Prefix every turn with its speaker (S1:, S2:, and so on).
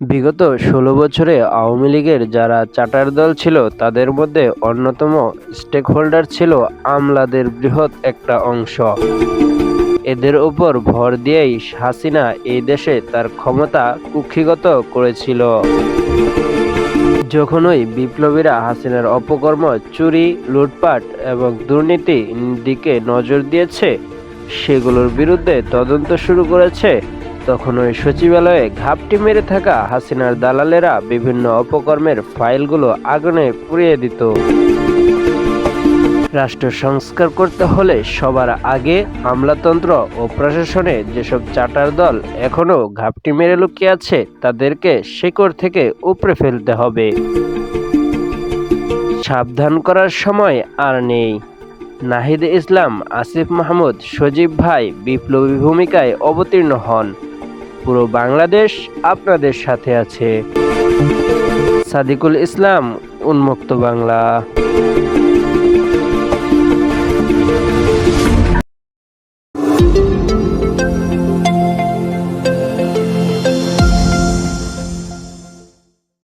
S1: বিগত ষোলো বছরে আওয়ামী লীগের যারা চাটার দল ছিল, তাদের মধ্যে অন্যতম স্টেকহোল্ডার ছিল আমলাদের বৃহৎ একটা অংশ। এদের উপর ভর দিয়েই হাসিনা এই দেশে তার ক্ষমতা কুক্ষিগত করেছিল। যখনই বিপ্লবীরা হাসিনার অপকর্ম, চুরি, লুটপাট এবং দুর্নীতি দিকে নজর দিয়েছে, সেগুলোর বিরুদ্ধে তদন্ত শুরু করেছে তখন ওই সচিবালয়ে ঘাপটি মেরে থাকা হাসিনার দালালেরা বিভিন্ন অপকর্মের ফাইলগুলো আগুনে পুড়িয়ে দিত। রাষ্ট্র সংস্কার করতে হলে সবার আগে আমলাতন্ত্র ও প্রশাসনে যেসব চাটার দল এখনও ঘাপটি মেরে লুকিয়ে আছে, তাদেরকে শেকড় থেকে উপড়ে ফেলতে হবে। সাবধান করার সময় আর নেই। নাহিদ ইসলাম, আসিফ মাহমুদ, সজীব ভাই বিপ্লবী ভূমিকায় অবতীর্ণ হন। পুরো বাংলাদেশ আপনাদের সাথে আছে। সাদিকুল ইসলাম উন্মুক্ত বাংলা।